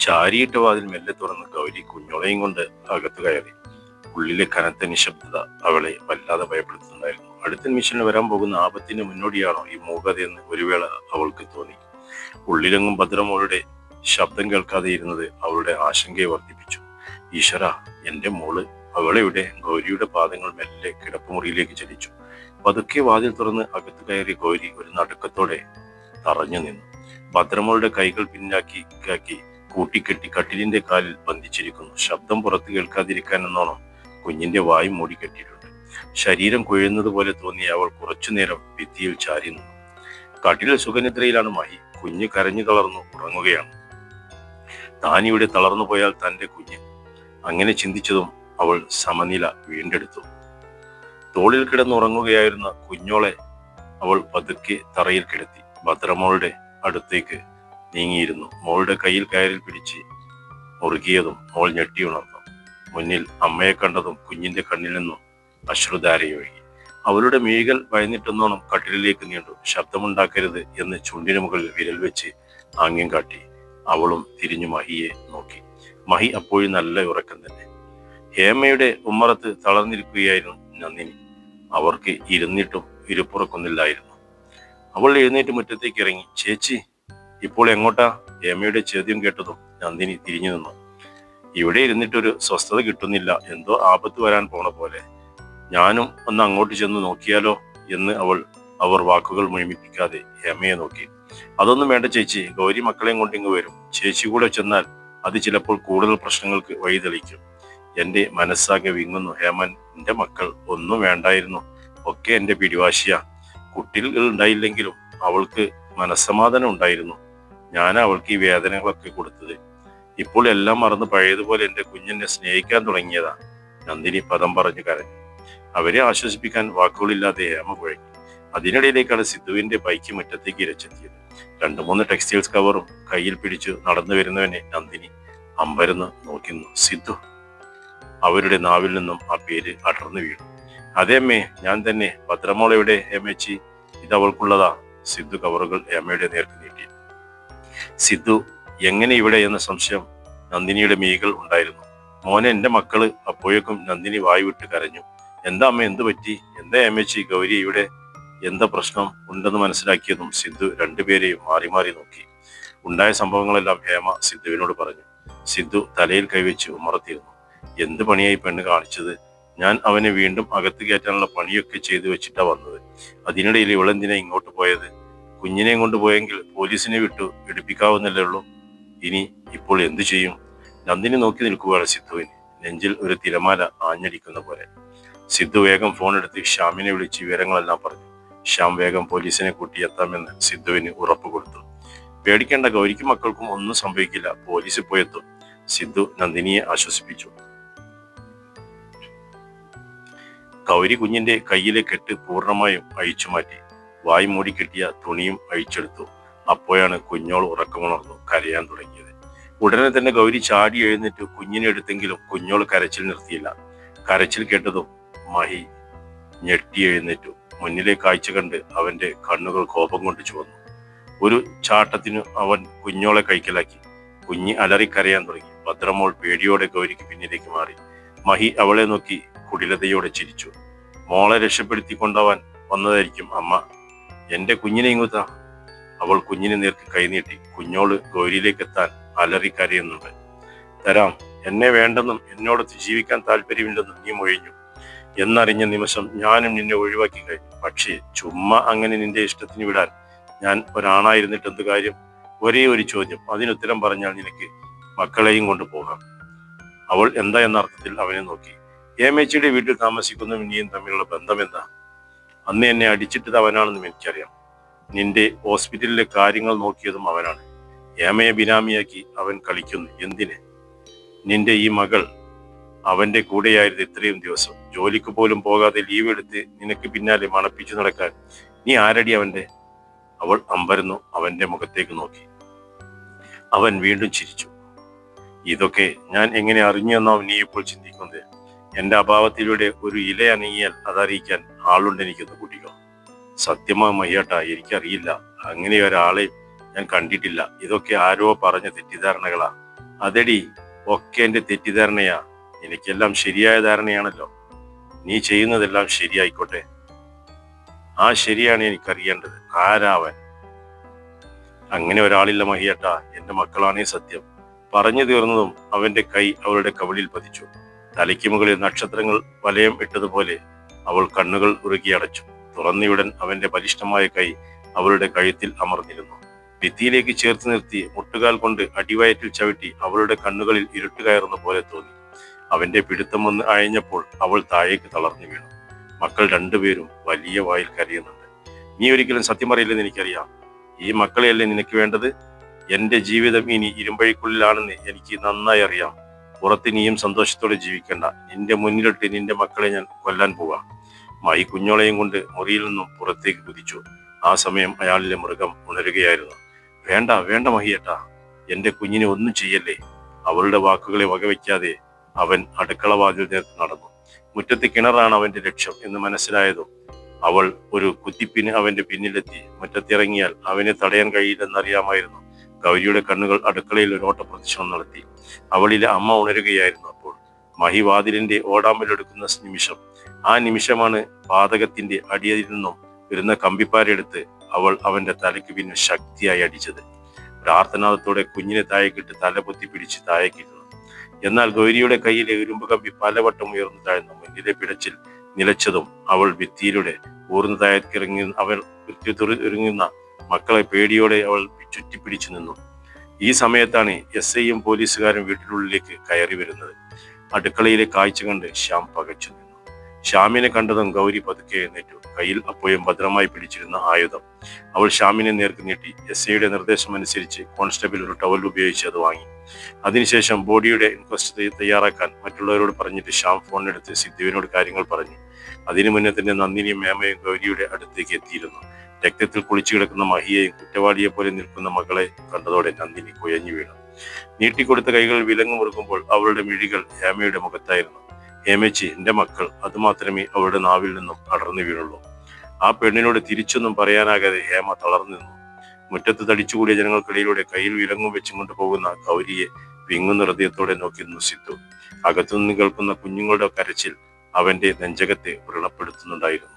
ചാരിയിട്ട വാതിൽ മെല്ലെ തുറന്ന് ഗൗരി കുഞ്ഞോളെയും കൊണ്ട് അകത്ത് കയറി. ഉള്ളിലെ കനത്ത നിശബ്ദത അവളെ വല്ലാതെ ഭയപ്പെടുത്തുന്നുണ്ടായിരുന്നു. അടുത്ത നിമിഷത്തിൽ വരാൻ പോകുന്ന ആപത്തിന് മുന്നോടിയാണോ ഈ മൂകതയെന്ന് ഒരു വേള അവൾക്ക് തോന്നി. ഉള്ളിലെങ്ങും ഭദ്രമോളുടെ ശബ്ദം കേൾക്കാതെ ഇരുന്നത് അവളുടെ ആശങ്കയെ വർദ്ധിപ്പിച്ചു. ഈശ്വര എന്റെ മോൾ അവളെയുടെ ഗൗരിയുടെ പാദങ്ങൾ മെല്ലെ കിടപ്പുമുറിയിലേക്ക് ചലിച്ചു. പതുക്കെ വാതിൽ തുറന്ന് അകത്ത് കയറി ഗൗരി ഒരു നടുക്കത്തോടെ തറഞ്ഞു നിന്നു. ഭദ്രമോളുടെ കൈകൾ പിന്നാക്കി കൂട്ടിക്കെട്ടി കട്ടിലിന്റെ കാലിൽ ബന്ധിച്ചിരിക്കുന്നു. ശബ്ദം പുറത്തു കേൾക്കാതിരിക്കാൻ എന്നോണം കുഞ്ഞിന്റെ വായും മൂടിക്കെട്ടിയിട്ടുണ്ട്. ശരീരം കുഴയുന്നത് പോലെ തോന്നിയ അവൾ കുറച്ചുനേരം ഭിത്തിയിൽ ചാരി നിന്നു. കട്ടിലെ സുഖനിദ്രയിലാണ് മഹി. കുഞ്ഞ് കരഞ്ഞു തളർന്നു ഉറങ്ങുകയാണ്. താനിവിടെ തളർന്നു പോയാൽ തന്റെ കുഞ്ഞ്. അങ്ങനെ ചിന്തിച്ചതും അവൾ സമനില വീണ്ടെടുത്തു. തോളിൽ കിടന്നുറങ്ങുകയായിരുന്ന കുഞ്ഞോളെ അവൾ പതുക്കെ തറയിൽ കിടത്തി. ഭദ്രമോളുടെ അടുത്തേക്ക് നീങ്ങിയിരുന്നു. മോളുടെ കയ്യിൽ കയറിൽ പിടിച്ച് മുറുകിയതും മോൾ ഞെട്ടിയുണർന്നു മുന്നിൽ അമ്മയെ കണ്ടതും കുഞ്ഞിന്റെ കണ്ണിൽ നിന്നും അശ്രുധാരയൊഴുകി. അവളുടെ മീകൾ ഭയന്നിട്ടെന്നോണം കട്ടിലിലേക്ക് നീണ്ടു. ശബ്ദമുണ്ടാക്കരുത് എന്ന് ചുണ്ടിന് മുകളിൽ വിരൽ വെച്ച് ആംഗ്യം കാട്ടി. അവളും തിരിഞ്ഞു മഹിയെ നോക്കി. മഹി അപ്പോഴും നല്ല ഉറക്കം തന്നെ. ഹേമയുടെ ഉമ്മറത്ത് തളർന്നിരിക്കുകയായിരുന്നു നന്ദിനി. അവർക്ക് ഇരുന്നിട്ടും ഇരുപ്പുറക്കൊന്നില്ലായിരുന്നു അവൾ എഴുന്നേറ്റ് മുറ്റത്തേക്ക് ഇറങ്ങി. ചേച്ചി ഇപ്പോൾ എങ്ങോട്ടാ? ഏമയുടെ ചോദ്യം കേട്ടതും നന്ദിനി തിരിഞ്ഞു നിന്നു. ഇവിടെ ഇരുന്നിട്ടൊരു സ്വസ്ഥത കിട്ടുന്നില്ല. എന്തോ ആപത്ത് വരാൻ പോണ പോലെ. ഞാനും ഒന്ന് അങ്ങോട്ട് ചെന്ന് നോക്കിയാലോ എന്ന് അവൾ അവർ വാക്കുകൾ മുഴുമിപ്പിക്കാതെ ഹേമയെ നോക്കി. അതൊന്നും വേണ്ട ചേച്ചി. ഗൗരി മക്കളെയും കൊണ്ട് ഇങ്ങ് വരും. ചേച്ചി കൂടെ ചെന്നാൽ അത് ചിലപ്പോൾ കൂടുതൽ പ്രശ്നങ്ങൾക്ക് വഴിതെളിക്കും എന്റെ മനസ്സാകെ വിങ്ങുന്നു. ഹേമൻ എന്റെ മക്കൾ ഒന്നും വേണ്ടായിരുന്നു. ഒക്കെ എന്റെ പിടിവാശിയ. കുട്ടികൾ ഉണ്ടായില്ലെങ്കിലും അവൾക്ക് മനസ്സമാധാനം ഉണ്ടായിരുന്നു. ഞാൻ അവൾക്ക് ഈ വേദനകളൊക്കെ കൊടുത്തത്. ഇപ്പോൾ എല്ലാം മറന്ന് പഴയതുപോലെ എന്റെ കുഞ്ഞിനെ സ്നേഹിക്കാൻ തുടങ്ങിയതാ. നന്ദിനി പദം പറഞ്ഞു കരഞ്ഞു. അവരെ ആശ്വസിപ്പിക്കാൻ വാക്കുകളില്ലാതെ ഹേമ കുഴങ്ങി അതിനിടയിലേക്കാണ് സിദ്ധുവിന്റെ ബൈക്ക് മുറ്റത്തേക്ക് ഇരച്ചെത്തിയത്. രണ്ടു മൂന്ന് ടെക്സ്റ്റൈൽസ് കവറും കയ്യിൽ പിടിച്ചു നടന്നു വരുന്നവനെ നന്ദിനി അമ്പരന്ന് നോക്കുന്നു. സിദ്ധു അവരുടെ നാവിൽ നിന്നും ആ പേര് അടർന്നു വീണു. അതേ അമ്മേ ഞാൻ തന്നെ. ഭദ്രമോളയുടെ ഹേമേച്ചി ഇത് അവൾക്കുള്ളതാ. സിദ്ധു കവറുകൾ ഹേമയുടെ നേർക്ക് സിദ്ധു എങ്ങനെ ഇവിടെ എന്ന സംശയം നന്ദിനിയുടെ മീകൾ ഉണ്ടായിരുന്നു. മോനെ എന്റെ മക്കൾ അപ്പോഴേക്കും നന്ദിനി വായുവിട്ട് കരഞ്ഞു. എന്താ അമ്മ എന്തു പറ്റി? എന്താ ഹേമേച്ചി ഗൗരി ഇവിടെ? എന്താ പ്രശ്നം? ഉണ്ടെന്ന് മനസ്സിലാക്കിയതും സിദ്ധു രണ്ടുപേരെയും മാറി മാറി നോക്കി. ഉണ്ടായ സംഭവങ്ങളെല്ലാം ഹേമ സിദ്ധുവിനോട് പറഞ്ഞു. സിദ്ധു തലയിൽ കൈവച്ച് ഉമർത്തിയിരുന്നു എന്ത് പണിയായി പെണ്ണ് കാണിച്ചത്? ഞാൻ അവനെ വീണ്ടും അകത്ത് കയറ്റാനുള്ള പണിയൊക്കെ ചെയ്തു വെച്ചിട്ടാ വന്നത്. അതിനിടയിൽ ഇവളെന്തിനാ ഇങ്ങോട്ട് പോയത്? കുഞ്ഞിനെയും കൊണ്ടുപോയെങ്കിൽ പോലീസിനെ വിട്ടു എടുപ്പിക്കാവുന്നല്ലേ ഉള്ളൂ. ഇനി ഇപ്പോൾ എന്തു ചെയ്യും? നന്ദിനി നോക്കി നിൽക്കുകയാണ് സിദ്ധുവിന്. നെഞ്ചിൽ ഒരു തിരമാല ആഞ്ഞടിക്കുന്ന പോലെ. സിദ്ധു വേഗം ഫോൺ എടുത്ത് ഷ്യാമിനെ വിളിച്ച് വിവരങ്ങളെല്ലാം പറഞ്ഞു. ശ്യാം വേഗം പോലീസിനെ കൂട്ടി എത്താമെന്ന് സിദ്ധുവിന് ഉറപ്പ് കൊടുത്തു. പേടിക്കേണ്ട ഗൗരിക്കും മക്കൾക്കും ഒന്നും സംഭവിക്കില്ല. പോലീസ് പോയെത്തും സിദ്ധു നന്ദിനിയെ ആശ്വസിപ്പിച്ചു. ഗൗരി കുഞ്ഞിന്റെ കയ്യിലെ കെട്ട് പൂർണമായും അഴിച്ചു മാറ്റി വായി മൂടി കെട്ടിയ തുണിയും അഴിച്ചെടുത്തു. അപ്പോഴാണ് കുഞ്ഞോൾ ഉറക്കമുണർന്നു കരയാൻ തുടങ്ങിയത്. ഉടനെ തന്നെ ഗൗരി ചാടി എഴുന്നേറ്റ് കുഞ്ഞിനെ എടുത്തെങ്കിലും കുഞ്ഞോൾ കരച്ചിൽ നിർത്തിയില്ല. കരച്ചിൽ കേട്ടതും മഹി ഞെട്ടി എഴുന്നേറ്റു. മുന്നിലെ കാഴ്ച കണ്ട് അവന്റെ കണ്ണുകൾ കോപം കൊണ്ട് ചുവന്നു. ഒരു ചാട്ടത്തിനു അവൻ കുഞ്ഞോളെ കൈക്കലാക്കി. കുഞ്ഞി അലറിക്കരയാൻ തുടങ്ങി. ഭദ്രമോൾ പേടിയോടെ ഗൗരിക്ക് പിന്നിലേക്ക് മാറി. മഹി അവളെ നോക്കി കുടിലതയോടെ ചിരിച്ചു. മോളെ രക്ഷപ്പെടുത്തിക്കൊണ്ടവൻ വന്നതായിരിക്കും അമ്മ. എന്റെ കുഞ്ഞിനെ ഇങ്ങോട്ടാ അവൾ കുഞ്ഞിനെ നേർക്ക് കൈനീട്ടി കുഞ്ഞോൾ ഗൗരിയിലേക്ക് എത്താൻ അലറിക്കരയുന്നുണ്ട്. തരാം എന്നെ വേണ്ടെന്നും എന്നോട് ജീവിക്കാൻ താല്പര്യമില്ലെന്നും നീ മൊഴിഞ്ഞു. എന്നറിഞ്ഞ നിമിഷം ഞാനും നിന്നെ ഒഴിവാക്കി കഴിഞ്ഞു. പക്ഷേ ചുമ്മാ അങ്ങനെ നിന്റെ ഇഷ്ടത്തിന് വിടാൻ ഞാൻ ഒരാണായിരുന്നിട്ട് എന്ത് കാര്യം? ഒരേ ഒരു ചോദ്യം. അതിനുത്തരം പറഞ്ഞാൽ നിനക്ക് മക്കളെയും കൊണ്ട് പോകാം. അവൾ എന്താ എന്ന അർത്ഥത്തിൽ അവനെ നോക്കി. ഏമേച്ചിയുടെ വീട്ടിൽ താമസിക്കുന്ന ഇനിയും തമ്മിലുള്ള ബന്ധം എന്താ? അന്ന് എന്നെ അടിച്ചിട്ടത് അവനാണെന്നും എനിക്കറിയാം. നിന്റെ ഹോസ്പിറ്റലിലെ കാര്യങ്ങൾ നോക്കിയതും അവനാണ്. ഏമയെ ബിനാമിയാക്കി അവൻ കളിക്കുന്നു. എന്തിന്? നിന്റെ ഈ മകൾ അവന്റെ കൂടെയായിരുന്നു ഇത്രയും ദിവസം. ജോലിക്ക് പോലും പോകാതെ ലീവ് എടുത്ത് നിനക്ക് പിന്നാലെ മണപ്പിച്ചു നടക്കാൻ നീ ആരടി അവന്റെ? അവൾ അമ്പരന്നു അവന്റെ മുഖത്തേക്ക് നോക്കി. അവൻ വീണ്ടും ചിരിച്ചു. ഇതൊക്കെ ഞാൻ എങ്ങനെ അറിഞ്ഞു എന്നാവും നീ ഇപ്പോൾ ചിന്തിക്കുന്നത്? എന്റെ അഭാവത്തിലൂടെ ഒരു ഇല അനങ്ങിയാൽ അതറിയിക്കാൻ ആളുണ്ടെനിക്കൊന്ന് കൂട്ടിക്കോ. സത്യമാ മയ്യാട്ട എനിക്കറിയില്ല. അങ്ങനെ ഒരാളെ ഞാൻ കണ്ടിട്ടില്ല. ഇതൊക്കെ ആരോ പറഞ്ഞ തെറ്റിദ്ധാരണകളാ. അതെടി ഒക്കെ എന്റെ തെറ്റിദ്ധാരണയാ. എനിക്കെല്ലാം ശരിയായ ധാരണയാണല്ലോ. നീ ചെയ്യുന്നതെല്ലാം ശരിയായിക്കോട്ടെ. ആ ശരിയാണ് എനിക്കറിയേണ്ടത്. ആരാവൻ അങ്ങനെ ഒരാളില്ല മഹിയേട്ട എന്റെ മക്കളാണേ സത്യം. പറഞ്ഞു തീർന്നതും അവന്റെ കൈ അവളുടെ കവിളിൽ പതിച്ചു. തലയ്ക്ക് മുകളിൽ നക്ഷത്രങ്ങൾ വലയം ഇട്ടതുപോലെ അവൾ കണ്ണുകൾ ഉറുകി അടച്ചു. തുറന്നിയുടൻ അവന്റെ ബലിഷ്ഠമായ കൈ അവളുടെ കഴുത്തിൽ അമർന്നിരുന്നു. ഭിത്തിയിലേക്ക് ചേർത്ത് നിർത്തി മുട്ടുകാൽ കൊണ്ട് അടിവയറ്റിൽ ചവിട്ടി അവളുടെ കണ്ണുകളിൽ ഇരുട്ട് കയറുന്ന പോലെ തോന്നി. അവന്റെ പിടുത്തം വന്ന് അയഞ്ഞപ്പോൾ അവൾ താഴേക്ക് തളർന്നു വീണു. മക്കൾ രണ്ടുപേരും വലിയ വായിൽ കരയുന്നുണ്ട്. നീ ഒരിക്കലും സത്യം അറിയില്ലെന്ന് എനിക്കറിയാം. ഈ മക്കളെയല്ലേ നിനക്ക് വേണ്ടത്? എന്റെ ജീവിതം ഇനി ഇരുമ്പഴിക്കുള്ളിലാണെന്ന് എനിക്ക് നന്നായി അറിയാം. പുറത്ത് നീയും സന്തോഷത്തോടെ ജീവിക്കണ്ട. നിന്റെ മുന്നിലിട്ട് നിന്റെ മക്കളെ ഞാൻ കൊല്ലാൻ പോവാം. മായി കുഞ്ഞോളെയും കൊണ്ട് മുറിയിൽ നിന്നും പുറത്തേക്ക് കുതിച്ചു. ആ സമയം അയാളിലെ മൃഗം ഉണരുകയായിരുന്നു. വേണ്ട വേണ്ട മഹിയേട്ട. എന്റെ കുഞ്ഞിനെ ഒന്നും ചെയ്യല്ലേ. അവളുടെ വാക്കുകളെ വകവയ്ക്കാതെ അവൻ അടുക്കള വാതിൽ നേർക്ക് നടന്നു. മുറ്റത്ത് കിണറാണ് അവന്റെ ലക്ഷ്യം എന്ന് മനസ്സിലായതും അവൾ ഒരു കുത്തിപ്പിന് അവന്റെ പിന്നിലെത്തി. മുറ്റത്തിറങ്ങിയാൽ അവനെ തടയാൻ കഴിയില്ലെന്നറിയാമായിരുന്നു. ഗൗരിയുടെ കണ്ണുകൾ അടുക്കളയിൽ ഒരു ഓട്ടപ്രദക്ഷിണം നടത്തി. അവളിലെ അമ്മ ഉണരുകയായിരുന്നു. അപ്പോൾ മഹി വാതിലിന്റെ ഓടാമ്പലെടുക്കുന്ന നിമിഷം. ആ നിമിഷമാണ് പാതകത്തിന്റെ അടിയിൽ നിന്നും വരുന്ന കമ്പിപ്പാരെടുത്ത് അവൾ അവന്റെ തലയ്ക്ക് പിന്നെ ശക്തിയായി അടിച്ചത്. പ്രാർത്ഥനാഥത്തോടെ കുഞ്ഞിനെ താഴേക്കിട്ട് തല പൊത്തി പിടിച്ച് താഴേക്കിരുന്നു എന്നാൽ ഗൗരിയുടെ കയ്യിലെ ഇരുമ്പ് കമ്പി പലവട്ടം ഉയർന്നു താഴ്ന്നു. മുന്നിലെ പിടച്ചിൽ നിലച്ചതും അവൾ ഭിത്തിയിലൂടെ ഊർന്നു താഴേക്കിറങ്ങി അവൾ ഒരുങ്ങുന്ന മക്കളെ പേടിയോടെ അവൾ ചുറ്റിപ്പിടിച്ചു നിന്നു. ഈ സമയത്താണ് എസ് ഐയും പോലീസുകാരും വീട്ടിനുള്ളിലേക്ക് കയറി വരുന്നത്. അടുക്കളയിലെ കാഴ്ച കണ്ട് ശ്യാം പകച്ചു നിന്നു. ശ്യാമിനെ കണ്ടതും ഗൗരി പതുക്കെ എഴുന്നേറ്റു. കയ്യിൽ അപ്പോഴും ഭദ്രമായി പിടിച്ചിരുന്ന ആയുധം. അവൾ ശ്യാമിനെ നേർക്ക് നീട്ടി. എസ് ഐയുടെ നിർദ്ദേശം അനുസരിച്ച് കോൺസ്റ്റബിൾ ഒരു ടവൽ ഉപയോഗിച്ച് അത് വാങ്ങി. അതിനുശേഷം ബോഡിയുടെ ഇൻക്വസ്റ്റ് തയ്യാറാക്കാൻ മറ്റുള്ളവരോട് പറഞ്ഞിട്ട് ശ്യാം ഫോണെടുത്ത് സിദ്ധുവിനോട് കാര്യങ്ങൾ പറഞ്ഞു. അതിനു മുന്നേ തന്നെ നന്ദിനിയും മേമയും ഗൗരിയുടെ അടുത്തേക്ക് എത്തിയിരുന്നു. രക്തത്തിൽ കുളിച്ചു കിടക്കുന്ന മഹിയെയും കുറ്റവാളിയെ പോലെ നിൽക്കുന്ന മകളെ കണ്ടതോടെ നന്ദിനി കുഴഞ്ഞു വീണു. നീട്ടിക്കൊടുത്ത കൈകൾ വിലങ്ങു മുറുക്കുമ്പോൾ അവളുടെ മിഴികൾ ഹേമയുടെ മുഖത്തായിരുന്നു. ഹേമച്ചി എന്റെ മക്കൾ അതുമാത്രമേ അവളുടെ നാവിൽ നിന്നും അടർന്നു വീണുള്ളൂ ആ പെണ്ണിനോട് തിരിച്ചൊന്നും പറയാനാകാതെ ഹേമ തളർന്നു നിന്നു. മുറ്റത്ത് തടിച്ചുകൂടിയ ജനങ്ങൾക്കിടയിലൂടെ കയ്യിൽ വിലങ്ങും വെച്ചും കൊണ്ടുപോകുന്ന ഗൗരിയെ വിങ്ങുന്ന ഹൃദയത്തോടെ നോക്കി നിന്നു അകത്തുനിന്ന് കേൾക്കുന്ന കുഞ്ഞുങ്ങളുടെ കരച്ചിൽ അവന്റെ നെഞ്ചകത്തെ വ്രണപ്പെടുത്തുന്നുണ്ടായിരുന്നു.